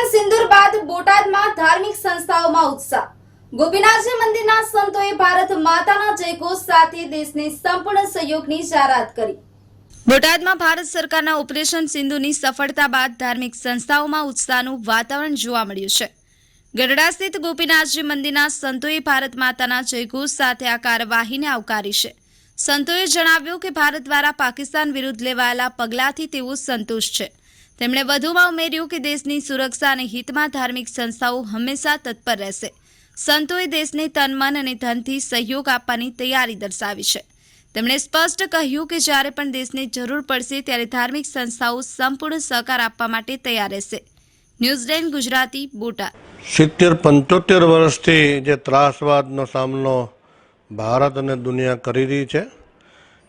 Operation સિંદુર બાદ બોટાદમાં ધાર્મિક સંસ્થાઓમાં ઉત્સાહ. ગોપીનાથજી મંદિરના સંતોએ ભારત માતાના જયઘોષ સાથે દેશને સંપૂર્ણ સહયોગની જાહેરાત કરી. બોટાદમાં ભારત સરકારના ઓપરેશન સિંધુની સફળતા બાદ ધાર્મિક સંસ્થાઓમાં ઉત્સાહનું વાતાવરણ જોવા મળ્યું છે. ગઢડા સ્થિત ગોપીનાથજી મંદિરના સંતોએ ભારત માતાના જયઘોષ સાથે આ કાર્યવાહીને આવકારી છે. સંતોએ જણાવ્યું કે ભારત દ્વારા પાકિસ્તાન વિરુદ્ધ લેવાયેલા પગલાંથી તેઓ સંતુષ્ટ છે. તેમણે વધુમાં ઉમેર્યું કે દેશની સુરક્ષા અને હિતમાં ધાર્મિક સંસ્થાઓ હંમેશા તત્પર રહેશે. સંતોએ દેશને તન, મન અને ધનથી સહયોગ આપવાની તૈયારી દર્શાવી છે. તેમણે સ્પષ્ટ કહ્યું કે જ્યારે પણ દેશને જરૂર પડશે ત્યારે ધાર્મિક સંસ્થાઓ સંપૂર્ણ સહકાર આપવા માટે તૈયાર રહેશે. New Zealand Gujarati, Botad. સિત્તેર પંચોતેર વર્ષથી જે ત્રાસવાદનો સામનો ભારત અને દુનિયા કરી રહી છે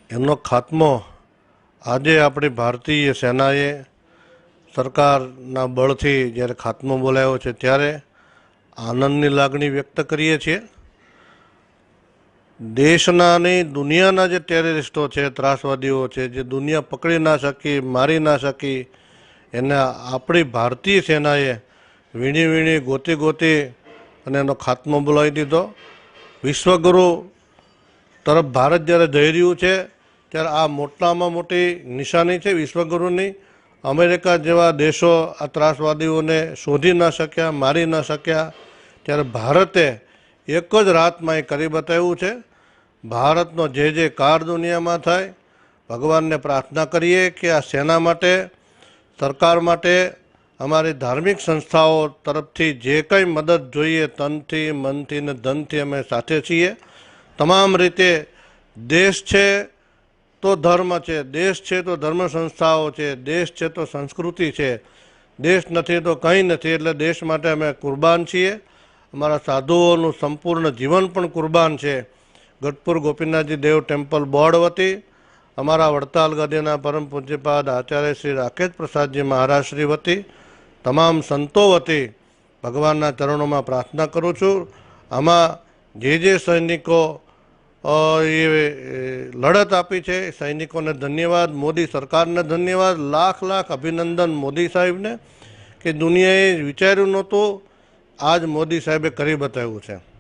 એમનો ખાત્મો આજે આપણી ભારતીય સેનાએ સરકારના બળથી જ્યારે ખાત્મો બોલાયો છે ત્યારે આનંદની લાગણી વ્યક્ત કરીએ છીએ. દેશના નહીં, દુનિયાના જે ટેરરિસ્ટો છે, ત્રાસવાદીઓ છે, જે દુનિયા પકડી ના શકી, મારી ના શકી, એને આપણી ભારતીય સેનાએ વીણી વીણી ગોતી ગોતી અને એનો ખાત્મો બોલાવી દીધો. વિશ્વગુરુ તરફ ભારત જ્યારે જઈ રહ્યું છે, ત્યારે આ મોટામાં મોટી નિશાની છે વિશ્વગુરુની. અમેરિકા જેવા દેશો આ ત્રાસવાદીઓને શોધી ન શક્યા, મારી ન શક્યા. ત્યારે ભારતે એક જ રાતમાં એ કરી બતાવ્યું છે, ભારતનો જે જે કાર દુનિયામાં થાય, ભગવાનને પ્રાર્થના કરીએ કે આ સેના માટે, સરકાર માટે, અમારી ધાર્મિક સંસ્થાઓ તરફથી જે કંઈ મદદ જોઈએ તનથી, મનથી ને ધનથી અમે સાથે છીએ. તમામ રીતે દેશ છે તો ધર્મ છે. દેશ છે તો ધર્મ સંસ્થાઓ છે. દેશ છે તો સંસ્કૃતિ છે. દેશ નથી તો કંઈ નથી. એટલે દેશ માટે અમે કુરબાન છીએ. અમારા સાધુઓનું સંપૂર્ણ જીવન પણ કુરબાન છે. ગઢપુર ગોપીનાથજી દેવ ટેમ્પલ બોર્ડ વતી અમારા વડતાલ ગાદીના પરમ પૂજ્યપાદ આચાર્ય શ્રી રાકેશ પ્રસાદજી મહારાજ શ્રી વતી, તમામ સંતો વતી ભગવાનના ચરણોમાં પ્રાર્થના કરું છું. આમાં જે જે સૈનિકો એ, લડત આપી છે સૈનિકોને ધન્યવાદ, મોદી સરકારને ધન્યવાદ, લાખ લાખ અભિનંદન મોદી સાહેબને કે દુનિયાએ વિચાર્યું નહોતું, આજ મોદી સાહેબે કરી બતાવ્યું છે.